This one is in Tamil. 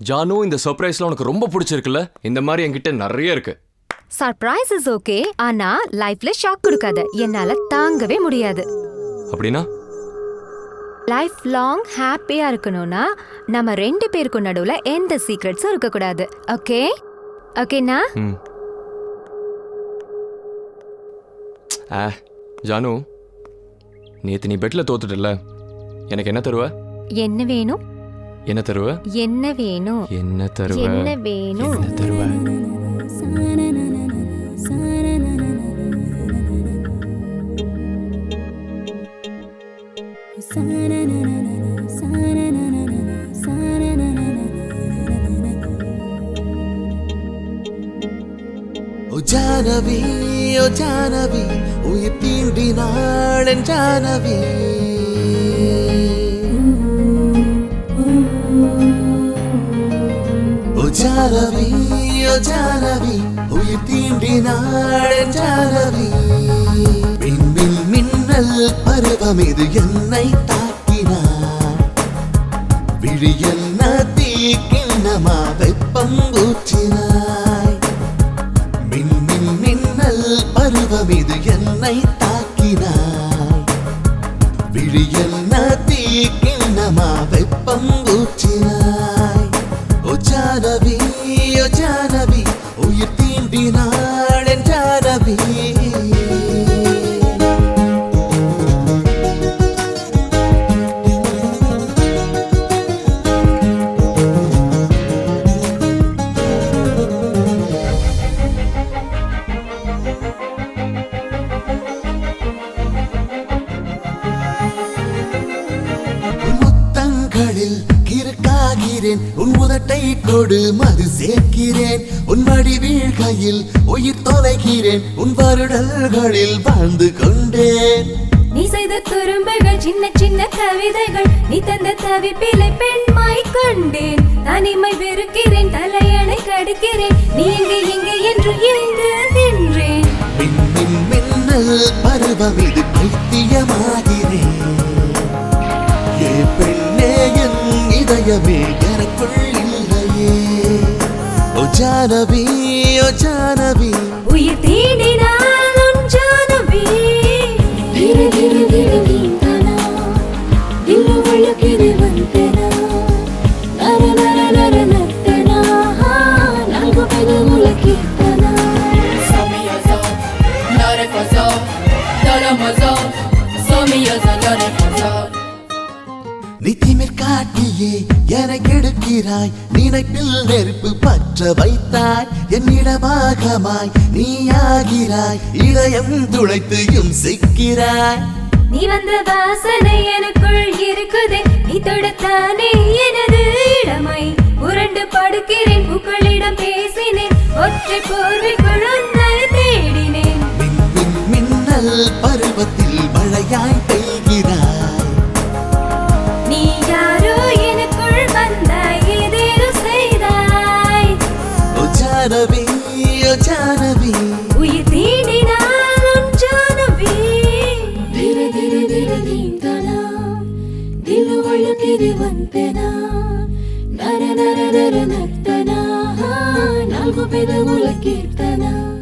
ஜானு இந்த சர்ப்ரைஸ்ல உனக்கு ரொம்ப பிடிச்சிருக்குல்ல? இந்த மாதிரி என்கிட்ட நிறைய இருக்கு. சர்ப்ரைஸ் இஸ் ஓகே ஆனா லைஃப்ல ஷாக் கொடுக்காத. என்னால தாங்கவே முடியாது. அப்படின்னா? லைஃப் லாங் ஹாப்பியா இருக்கணும்னா நம்ம ரெண்டு பேருக்கும் நடுவுல எந்த சீக்ரெட்ஸும் இருக்க கூடாது ஓகே ஓகேனா ம். ஆ ஜானு நேத்து நீ பெட்ல தோத்துட்டல எனக்கு என்ன தருவ? என்ன வேணும்? என்ன தருவ? என்ன வேணும் என்ன தருவ? என்ன வேணும் என்ன தருவ? ஓ ஜானவி ஓ ஜானவி உயிர் தீண்டினாள் என் ஜானவி. ஜானவி ஓ ஜானவி உயிர் தீண்டினாள் என் ஜானவி மின்மில் மின்னல் பருவம் இது என்னை தாக்கினார் நதி கிண்ணமா வெப்பம் ஊற்றினாய் மின் மின்னல் பருவம் இது என்னை தாக்கினாய் நதி கிண்ணமா வெப்பம் உயிர் தீண்டினாள் என் ஜானவி உன் முத்தங்களில் கிறுக்காகிறேன் உன் உதட்டை கொடு மது சேர்க்கிறேன். உன் மடி வீழ்கையில் உயிர் தொலைகிறேன். உன் வருடல்களில் வாழ்ந்து கொண்டேன். நீ செய்த குறும்புகள் சின்ன சின்ன கவிதைகள். நீ தந்த தவிப்பிலை பெண்மாய் கண்டேன். தனிமை வெறுக்கிறேன் தலையணை கடிக்கிறேன். நீ இங்கு இங்கு என்று மின் மின்னல் பருவம் இது பைத்தியமாகிறேன். பயமே எனக்குள் இல்லையே ஓ ஜானவி ஓ ஜானவி உயிர் தேடினால் உன் ஜானவி திரு திரு திரு நீந்தானா இನ್ನು ಒಳಗೆನೆ ಬಂತೆನಾ ನರ ನರ ನರ ನರ್ತನಾ ನಂಗು ಬೆದು ಮುಲಕಿರ್ತನಾ ಸೋಮಿಯೊಜೋ ನರೆ ಕೊಜೋ ದೊಲಮೊಜೋ ಸೋಮಿಯೊಜೋ ನರೆ ಕೊಜೋ Narefaza. நித்திமிர் காட்டியே என கெடுக்கிறாய். நினைப்பில் நெருப்பு பற்ற வைத்தாய். என்னிடமாகமாய் நீயாகிறாய். இதயம் துளைத்துயும் சிக்கிறாய் நீ வந்த வாசனை எனக்குள் இருக்குதே. நீ தொடத்தானே எனது இளமை உருண்டு படுக்கிறேன் பூக்களிடம் பேசினேன். ஒற்றை போர்வைக்குள் உன்னை தேடினேன். மின் மின் மின்னல் பருவத்தில் மழையாய் பெய்கிறாய். జానవి ఓ జానవి. గిరివంతెనా నర నర నర నర్తనా. నాలుగు పెదవుల కీర్తనా.